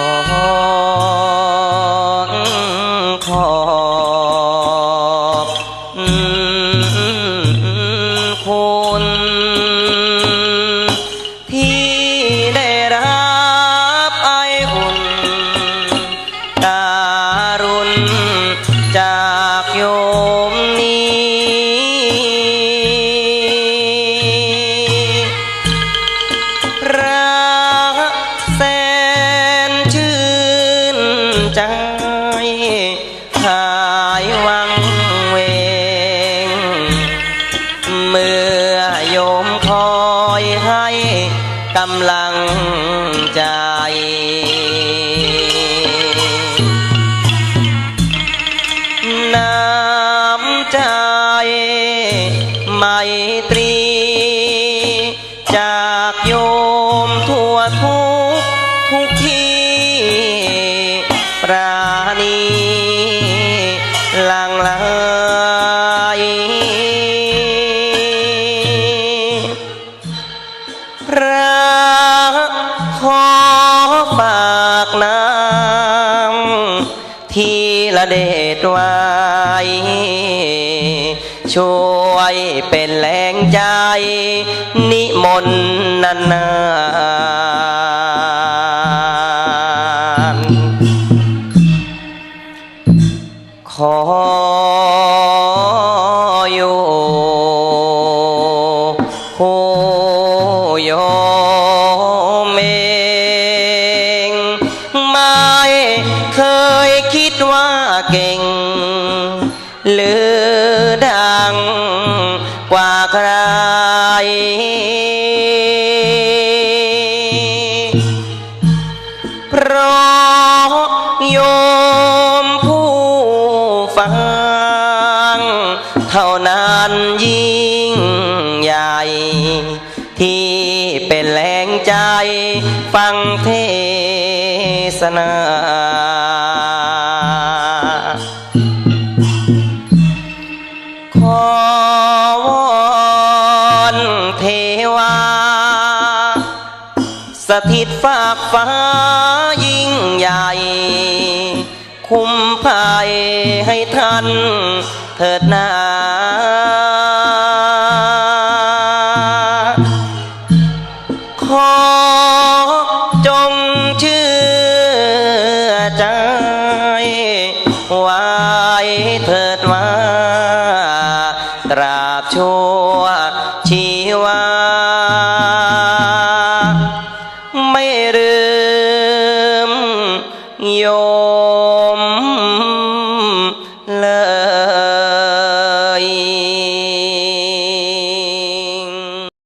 Oh. ใจ หายวังเวง เมื่อโยมคอยให้กำลังใจน้ำใจไมตรี จากโยมทั่วทุกทุกที่ ขอฝากน้ำที่ละเดชไว้ ช่วยเป็นแรงใจ นิมนต์นานๆขออยู่คู่โยม คิดว่าเก่ง หรือดังกว่าใคร เพราะโยมผู้ฟัง เท่านั้นยิ่งใหญ่ ที่เป็นแรงใจฟังเทศนา วอนเทวา สถิตฝากฟ้ายิ่งใหญ่ คุ้มภัยให้ท่านเถิดนา banheiro.